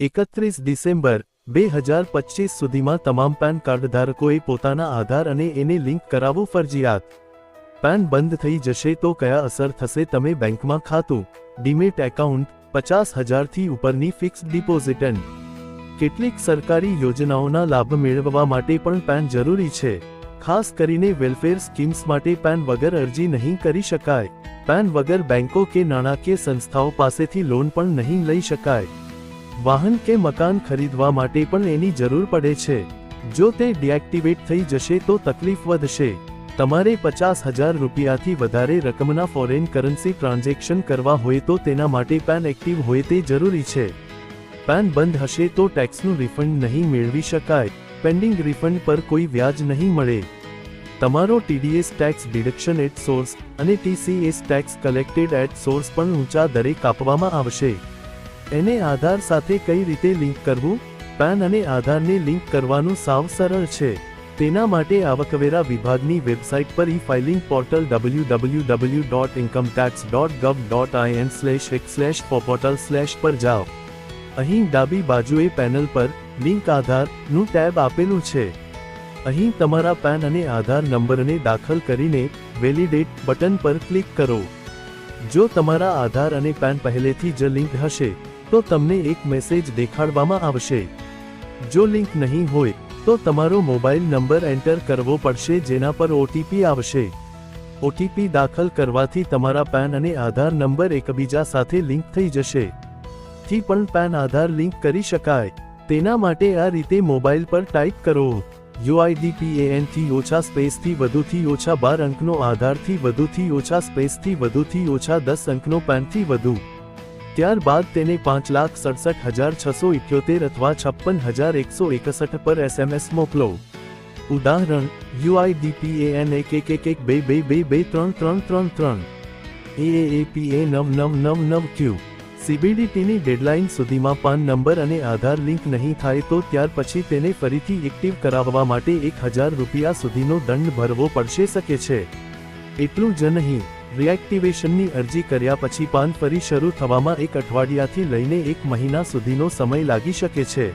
એકત્રીસ ડિસેમ્બર, બે હજાર પચીસ સુધીમાં તમામ પેન કાર્ડ ધારકોએ પોતાના આધાર અને એને લિંક કરાવવું ફરજિયાત. પેન બંધ થઈ જશે તો કયા અસર થશે તમે બેંકમાં ખાતું, ડીમેટ એકાઉન્ટ, પચાસ હજારથી ઉપરની ફિક્સ્ડ ડિપોઝિટન કેટલીક સરકારી યોજનાઓના લાભ મેળવવા માટે પણ પેન જરૂરી છે. ખાસ કરીને વેલફેર સ્કીમ્સ માટે પેન વગર અરજી નહીં કરી શકાય. પેન વગર બેંકો કે નાણાકીય સંસ્થાઓ પાસેથી લોન પણ નહીં લઈ શકાય. વાહન કે મકાન ખરીદવા માટે પણ એની જરૂર પડે છે. જો તે ડિએક્ટિવેટ થઈ જશે તો તકલીફ વધશે. તમારે પચાસ હજાર રૂપિયાથી વધારે રકમના ફોરેન કરન્સી ટ્રાન્ઝેક્શન કરવા હોય તો તેના માટે પેન એક્ટિવ હોય તે જરૂરી છે. પેન બંધ હશે તો ટેક્સનું રિફંડ નહીં મેળવી શકાય. પેન્ડિંગ રિફંડ પર કોઈ વ્યાજ નહીં મળે. તમારો TDS tax deduction at source અને TCS tax collected at source પણ ઊંચા દરે કાપવામાં આવશે. એને આધાર સાથે કઈ રીતે લિંક કરવું? પેન અને આધારને લિંક કરવાનું સાવ સરળ છે. તેના માટે આવકવેરા વિભાગની વેબસાઇટ પર e filing portal W W W dot income tax dot gov dot IN slash એક સ્લેશ પોર્ટલ સ્લેશ પર જાઓ. અહીં ડાબી બાજુએ પેનલ પર લિંક આધારનું ટેબ આપેલું છે. અહીં તમારા પેન અને આધાર નંબરને દાખલ કરીને વેલિડેટ બટન પર ક્લિક કરો. જો તમારા આધાર અને પેન પહેલેથી જ લિંક હશે તો તમને એક મેસેજ દેખાડવામાં આવશે. જો લિંક નહીં હોય, તો તમારો મોબાઈલ નંબર એન્ટર કરવો પડશે જેના પર ઓટીપી આવશે. ઓટીપી દાખલ કરવાથી તમારા પેન અને આધાર નંબર એકબીજા સાથે લિંક થઈ જશે. થી પણ પેન આધાર લિંક કરી શકાય. તેના માટે આ રીતે મોબાઈલ પર ટાઈપ કરો. યુઆઈડીપીએએનથી ઓછા સ્પેસથી વધુથી ઓછા બાર અંકનો આધારથી વધુથી ઓછા સ્પેસથી વધુથી ઓછા દસ અંકનો પેનથી વધુ. ત્યારબાદ તેને પાંચ લાખ સડસઠ હજાર છસો ઇઠ્યોતેર અથવા છપ્પન હજાર એકસો એકસઠ પર એસએમએસ મોકલો. ઉદાહરણ યુઆઈડીપીએએન એક એક એક એક બે બે બે બે ત્રણ ત્રણ ત્રણ ત્રણ. એએપીએ નવ નવ નવ નવ ક્યુ સીબીડીટીની ડેડલાઇન સુધીમાં પાન નંબર અને આધાર લિંક નહીં થાય તો ત્યાર પછી તેને ફરીથી એક્ટિવ કરાવવા માટે એક હજાર રૂપિયા સુધીનો દંડ ભરવો પડશે શકે છે. એટલું જ નહીં. રિએક્ટિવેશનની અરજી કર્યા પછી પાન ફરી શરૂ થવામાં એક અઠવાડિયાથી લઈને એક મહિના સુધીનો સમય લાગી શકે છે.